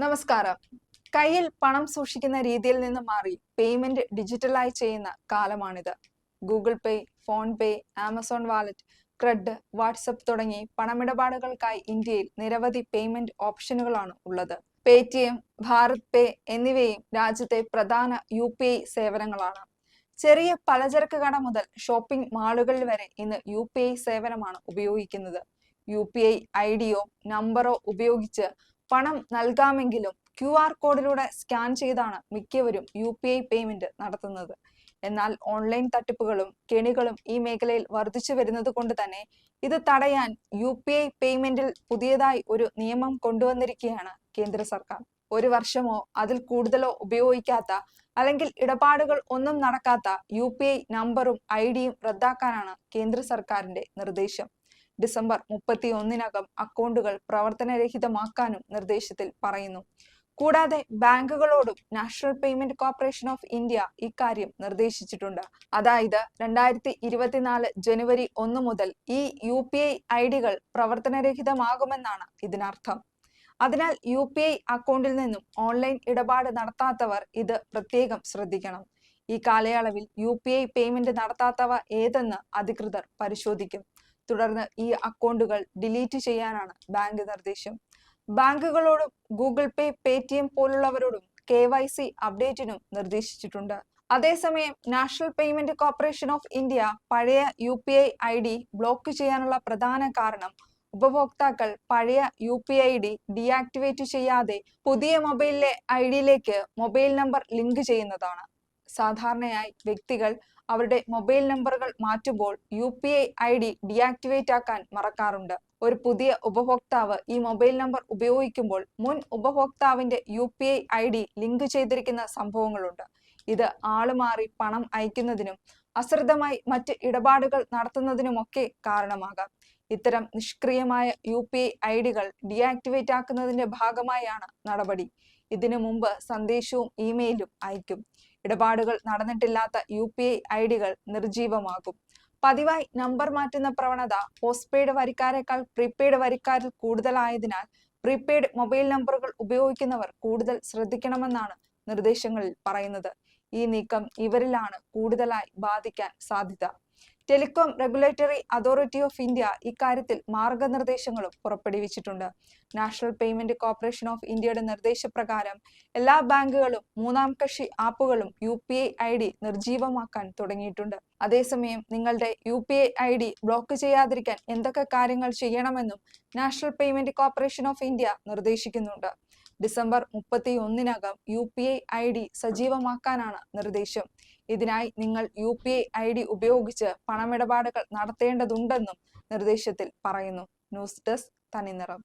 നമസ്കാരം. കയ്യിൽ പണം സൂക്ഷിക്കുന്ന രീതിയിൽ നിന്ന് മാറി പേയ്മെന്റ് ഡിജിറ്റലായി ചെയ്യുന്ന കാലമാണിത്. Google Pay PhonePe Amazon wallet CRED WhatsApp തുടങ്ങി പണമിടപാടുകൾക്കായി ഇന്ത്യയിൽ നിരവധി പേയ്മെന്റ് ഓപ്ഷനുകളാണ് ഉള്ളത്. പേടിഎം ഭാരത് പേ എന്നിവയും രാജ്യത്തെ പ്രധാന യു പി ഐ സേവനങ്ങളാണ്. ചെറിയ പലചരക്ക് കട മുതൽ ഷോപ്പിംഗ് മാളുകളിൽ വരെ ഇന്ന് യു പി ഐ സേവനമാണ് ഉപയോഗിക്കുന്നത്. യു പി ഐ ഐ ഡിയോ നമ്പറോ ഉപയോഗിച്ച് പണം നൽകാമെങ്കിലും ക്യു ആർ കോഡിലൂടെ സ്കാൻ ചെയ്താണ് മിക്കവരും യു പി ഐ പേയ്മെന്റ് നടത്തുന്നത്. എന്നാൽ ഓൺലൈൻ തട്ടിപ്പുകളും കെണികളും ഈ മേഖലയിൽ വർദ്ധിച്ചു വരുന്നത് കൊണ്ട് തന്നെ ഇത് തടയാൻ യു പി ഐ പേയ്മെന്റിൽ പുതിയതായി ഒരു നിയമം കൊണ്ടുവന്നിരിക്കുകയാണ് കേന്ദ്ര സർക്കാർ. ഒരു വർഷമോ അതിൽ കൂടുതലോ ഉപയോഗിക്കാത്ത അല്ലെങ്കിൽ ഇടപാടുകൾ ഒന്നും നടക്കാത്ത യു പി ഐ നമ്പറും ഐ ഡിയും റദ്ദാക്കാനാണ് കേന്ദ്ര സർക്കാരിന്റെ നിർദ്ദേശം. ഡിസംബർ മുപ്പത്തി ഒന്നിനകം അക്കൗണ്ടുകൾ പ്രവർത്തനരഹിതമാക്കാനും നിർദ്ദേശത്തിൽ പറയുന്നു. കൂടാതെ ബാങ്കുകളോടും National Payment Corporation of India ഇക്കാര്യം നിർദ്ദേശിച്ചിട്ടുണ്ട്. അതായത് രണ്ടായിരത്തി ഇരുപത്തിനാല് ജനുവരി ഒന്ന് മുതൽ ഈ യു പി ഐ ഐ ഡികൾ പ്രവർത്തനരഹിതമാകുമെന്നാണ് ഇതിനർത്ഥം. അതിനാൽ യു പി ഐ അക്കൗണ്ടിൽ നിന്നും ഓൺലൈൻ ഇടപാട് നടത്താത്തവർ ഇത് പ്രത്യേകം ശ്രദ്ധിക്കണം. ഈ കാലയളവിൽ യു പി ഐ പേയ്മെന്റ് നടത്താത്തവ ഏതെന്ന് അധികൃതർ പരിശോധിക്കും. തുടർന്ന് ഈ അക്കൗണ്ടുകൾ ഡിലീറ്റ് ചെയ്യാനാണ് ബാങ്ക് നിർദ്ദേശം. ബാങ്കുകളോടും ഗൂഗിൾ പേ പേടിഎം പോലുള്ളവരോടും കെ വൈ സി അപ്ഡേറ്റിനും നിർദ്ദേശിച്ചിട്ടുണ്ട്. അതേസമയം National Payment Corporation of India പഴയ U P I I D block ചെയ്യാനുള്ള പ്രധാന കാരണം ഉപഭോക്താക്കൾ പഴയ U P I D deactivate ചെയ്യാതെ പുതിയ മൊബൈലിലെ ഐ ഡിയിലേക്ക് മൊബൈൽ നമ്പർ ലിങ്ക് ചെയ്യുന്നതാണ്. സാധാരണയായി വ്യക്തികൾ അവരുടെ മൊബൈൽ നമ്പറുകൾ മാറ്റുമ്പോൾ U P I I D deactivate ആക്കാൻ മറക്കാറുണ്ട്. ഒരു പുതിയ ഉപഭോക്താവ് ഈ മൊബൈൽ നമ്പർ ഉപയോഗിക്കുമ്പോൾ മുൻ ഉപഭോക്താവിന്റെ U P I I D link ചെയ്തിരിക്കുന്ന സംഭവങ്ങളുണ്ട്. ഇത് ആൾ മാറി പണം അയക്കുന്നതിനും അശ്രദ്ധമായി മറ്റ് ഇടപാടുകൾ നടത്തുന്നതിനുമൊക്കെ കാരണമാകാം. ഇത്തരം നിഷ്ക്രിയമായ യു പി ഐ ഐ ഡികൾ ഡീആക്ടിവേറ്റ് ആക്കുന്നതിന്റെ ഭാഗമായാണ് നടപടി. ഇതിനു മുമ്പ് സന്ദേശവും ഇമെയിലും അയക്കും. ഇടപാടുകൾ നടന്നിട്ടില്ലാത്ത യു പി ഐ ഐ ഡികൾ നിർജീവമാകും പതിവായി നമ്പർ മാറ്റുന്ന പ്രവണത പോസ്റ്റ് പെയ്ഡ് വരിക്കാരെക്കാൾ പ്രീപെയ്ഡ് വരിക്കാരിൽ കൂടുതലായതിനാൽ പ്രീപെയ്ഡ് മൊബൈൽ നമ്പറുകൾ ഉപയോഗിക്കുന്നവർ കൂടുതൽ ശ്രദ്ധിക്കണമെന്നാണ് നിർദ്ദേശങ്ങളിൽ പറയുന്നത്. ഈ നീക്കം ഇവരിലാണ് കൂടുതലായി ബാധിക്കാൻ സാധ്യത. Telecom regulatory authority of India ഇക്കാര്യത്തിൽ മാർഗനിർദ്ദേശങ്ങളും പുറപ്പെടുവിച്ചിട്ടുണ്ട്. നാഷണൽ പേയ്മെന്റ് കോർപ്പറേഷൻ ഓഫ് ഇന്ത്യയുടെ നിർദ്ദേശപ്രകാരം എല്ലാ ബാങ്കുകളും മൂന്നാം കക്ഷി ആപ്പുകളും U P I I D നിർജീവമാക്കാൻ തുടങ്ങിയിട്ടുണ്ട്. അതേസമയം നിങ്ങളുടെ U P I I D block ചെയ്യാതിരിക്കാൻ എന്തൊക്കെ കാര്യങ്ങൾ ചെയ്യണമെന്നും National Payment Corporation of India നിർദ്ദേശിക്കുന്നുണ്ട്. December മുപ്പത്തി ഒന്നിനകം U P I I D സജീവമാക്കാനാണ് നിർദ്ദേശം. ഇതിനായി നിങ്ങൾ U P I I D ഉപയോഗിച്ച് പണമിടപാടുകൾ നടത്തേണ്ടതുണ്ടെന്നും നിർദ്ദേശത്തിൽ പറയുന്നു. News desk Thaniniram.